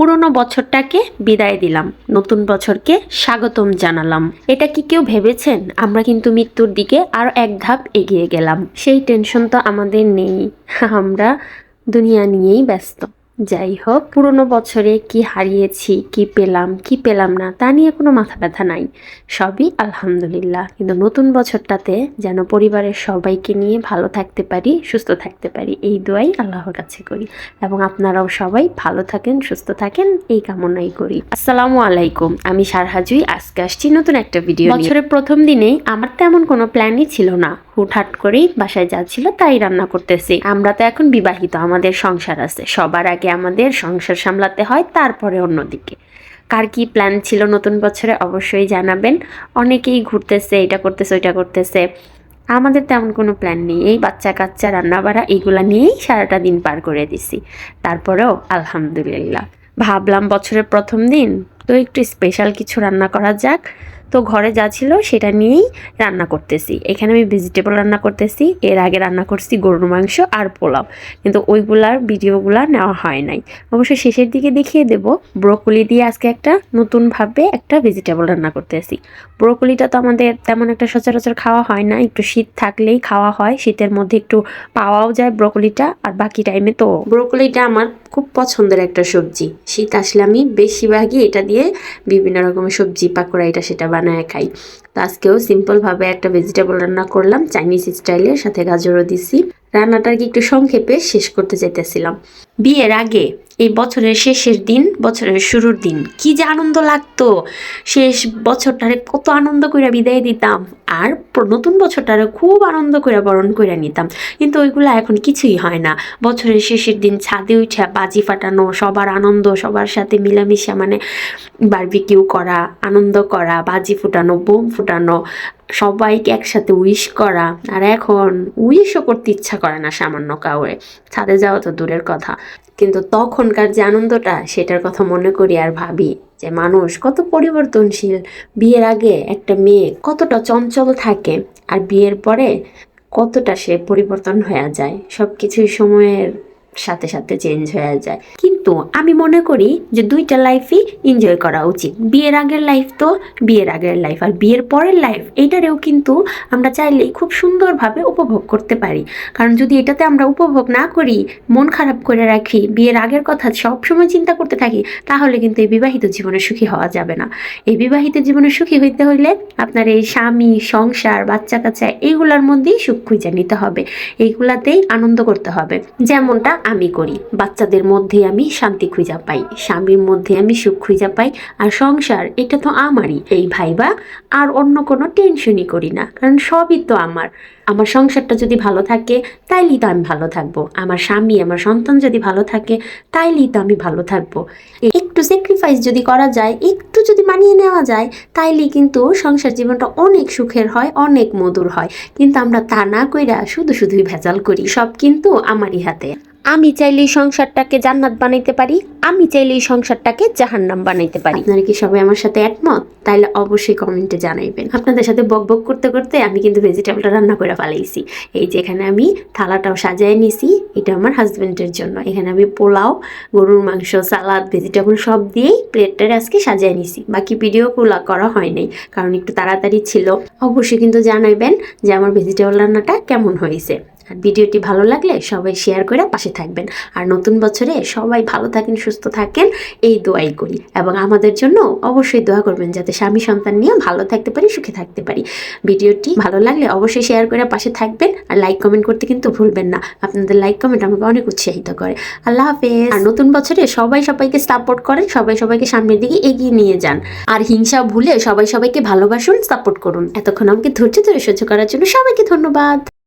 পুরনো বছরটাকে বিদায় দিলাম। নতুন বছরকে স্বাগতম জানালাম। এটা কি কেউ ভেবেছেন? আমরা কিন্তু মৃত্যুর দিকে আরও এক ধাপ এগিয়ে গেলাম। সেই টেনশন তো আমাদের নেই। আমরা দুনিয়া নিয়েই ব্যস্ত। যাই হোক পুরনো বছরে কি হারিয়েছি, কি পেলাম কি পেলাম না, তা নিয়ে কোনো মাথা ব্যথা নাই। সবই আলহামদুলিল্লাহ। কিন্তু নতুন বছরটাতে যেন পরিবারের সবাইকে নিয়ে ভালো থাকতে পারি, সুস্থ থাকতে পারি, এই দোয়াই আল্লাহর কাছে করি। এবং আপনারাও সবাই ভালো থাকেন, সুস্থ থাকেন, এই কামনাই করি। আসসালামু আলাইকুম। আমি সারহাজুই। আজকে আসছি নতুন একটা ভিডিও বছরের প্রথম দিনেই আমার তেমন কোনো প্ল্যানই ছিল না। হুটহাট করেই বাসায় যাচ্ছিল তাই রান্না করতেছি। আমরা তো এখন বিবাহিত, আমাদের সংসার আছে। সবার আগে আমাদের সংসার সামলাতে হয়, তারপরে অন্যদিকে। কার কি প্ল্যান ছিল নতুন বছরে অবশ্যই জানাবেন। অনেকেই ঘুরতেছে, এটা করতেছে, ওইটা করতেছে। আমাদের তেমন কোনো প্ল্যান নেই। এই বাচ্চা কাচ্চা রান্না বাড়া এইগুলা নিয়েই সারাটা দিন পার করে দিছি। তারপরেও আলহামদুলিল্লাহ। ভাবলাম বছরের প্রথম দিন, তো একটু স্পেশাল কিছু রান্না করা যাক। তো ঘরে যা ছিল সেটা নিয়েই রান্না করতেছি। এখানে আমি ভেজিটেবল রান্না করতেছি, এর আগে রান্না করছি গরুর মাংস আর পোলাও। কিন্তু ওইগুলার ভিডিওগুলা নেওয়া হয় নাই। অবশ্য শেষের দিকে দেখিয়ে দেব, ব্রোকলি দিয়ে আজকে একটা নতুনভাবে একটা ভেজিটেবল রান্না করতেছি। ব্রোকলিটা তো আমাদের তেমন একটা সচরাচর খাওয়া হয় না, একটু শীত থাকলেই খাওয়া হয়, শীতের মধ্যে একটু পাওয়াও যায় ব্রোকলিটা, আর বাকি টাইমে তো ব্রোকলিটা আমার খুব পছন্দের একটা সবজি। শীত আসলে আমি বেশিরভাগই এটা দিয়ে বিভিন্ন রকমের সবজি পাকোড়া, এটা সেটা বানায় খাই। তো আজকেও সিম্পলভাবে একটা ভেজিটেবল রান্না করলাম চাইনিজ স্টাইলের সাথে গাজরও দিছি। রান্নাটা কি একটু সংক্ষেপে শেষ করতে চাইতেছিলাম। বিয়ের আগে, এই বছরের শেষের দিন, বছরের শুরুর দিন, কি যে আনন্দ লাগতো। শেষ বছরটারে কত আনন্দ করে বিদায় দিতাম, আর নতুন বছরটারে খুব আনন্দ করে বরণ করে নিতাম। কিন্তু ওইগুলো এখন কিছুই হয় না। বছরের শেষের দিন ছাদে উঠে বাজি ফাটানো, সবার আনন্দ, সবার সাথে মিলামিশা মানে বার্বিকিউ করা, আনন্দ করা, বাজি ফুটানো, বোম ফুটানো, সবাইকে একসাথে উইশ করা। আর এখন উইশও করতে ইচ্ছা করে না সামান্য কাউরে। ছাদে যাওয়া তো দূরের কথা। কিন্তু তখনকার যে আনন্দটা, সেটার কথা মনে করি আর ভাবি যে মানুষ কত পরিবর্তনশীল। বিয়ের আগে একটা মেয়ে কতটা চঞ্চল থাকে আর বিয়ের পরে কতটা সে পরিবর্তন হয়ে যায়। সব কিছুই সময়ের সাথে সাথে চেঞ্জ হয়ে যায়। কিন্তু আমি মনে করি যে দুইটা লাইফই এনজয় করা উচিত। বিয়ের আগের লাইফ তো বিয়ের আগের লাইফ আর বিয়ের পরের লাইফ এইটারেও কিন্তু আমরা চাইলেই খুব সুন্দরভাবে উপভোগ করতে পারি। কারণ যদি এটাতে আমরা উপভোগ না করি, মন খারাপ করে রাখি, বিয়ের আগের কথা সবসময় চিন্তা করতে থাকি, তাহলে কিন্তু এই বিবাহিত জীবনে সুখী হওয়া যাবে না। এই বিবাহিত জীবনে সুখী হইতে হইলে আপনার এই স্বামী, সংসার বাচ্চা কাচ্চা এইগুলার মধ্যেই সুখ খুঁজে নিতে হবে। এইগুলাতেই আনন্দ করতে হবে। যেমনটা আমি করি। বাচ্চাদের মধ্যে আমি শান্তি খুঁজা পাই, স্বামীর মধ্যে আমি সুখ খুঁজা পাই আর সংসার এটা তো আমারই। এই ভাইবা আর অন্য কোনো টেনশনই করি না, কারণ সবই তো আমার। আমার সংসারটা যদি ভালো থাকে, তাইলেই তো আমি ভালো থাকব। আমার স্বামী, আমার সন্তান যদি ভালো থাকে, তাইলেই তো আমি ভালো থাকব। একটু স্যাক্রিফাইস যদি করা যায়, একটু যদি মানিয়ে নেওয়া যায়, তাইলেই কিন্তু সংসার জীবনটা অনেক সুখের হয়, অনেক মধুর হয়। কিন্তু আমরা তা না কইরা শুধু শুধুই ভেজাল করি, সব কিন্তু আমারই হাতে। আমি চাইলেই সংসারটাকে জান্নাত বানাইতে পারি, আমি চাইলেই সংসারটাকে জাহান্নাম বানাইতে পারি। আপনারা কি সবাই আমার সাথে একমত? তাইলে অবশ্যই কমেন্টে জানাইবেন। আপনাদের সাথে বক বক করতে করতে আমি কিন্তু ভেজিটেবলটা রান্না করে ফেলাইছি। এই যে এখানে আমি থালাটাও সাজায় নিছি, এটা আমার হাজব্যান্ডের জন্য। এখানে আমি পোলাও, গরুর মাংস, সালাদ ভেজিটেবল সব দিয়েই প্লেটটার আজকে সাজায় নিছি। বাকি ভিডিওগুলো করা হয় নাই, কারণ একটু তাড়াতাড়ি ছিল। অবশ্যই কিন্তু জানাইবেন যে আমার ভেজিটেবল রান্নাটা কেমন হয়েছে। আর ভিডিওটি ভালো লাগলে সবাই শেয়ার করে পাশে থাকবেন। আর নতুন বছরে সবাই ভালো থাকেন, সুস্থ থাকেন, এই দোয়াই করি। এবং আমাদের জন্য অবশ্যই দোয়া করবেন যাতে স্বামী সন্তান নিয়ে ভালো থাকতে পারি, সুখে থাকতে পারি। ভিডিওটি ভালো লাগলে অবশ্যই শেয়ার করে পাশে থাকবেন। আর লাইক কমেন্ট করতে কিন্তু ভুলবেন না। আপনাদের লাইক কমেন্ট আমাকে অনেক উৎসাহিত করে। আল্লাহ হাফেজ। আর নতুন বছরে সবাই সবাইকে সাপোর্ট করেন, সবাই সবাইকে সামনের দিকে এগিয়ে নিয়ে যান। আর হিংসা ভুলে সবাই সবাইকে ভালোবাসুন সাপোর্ট করুন। এতক্ষণ আমাকে ধৈর্য ধরে সহ্য করার জন্য সবাইকে ধন্যবাদ।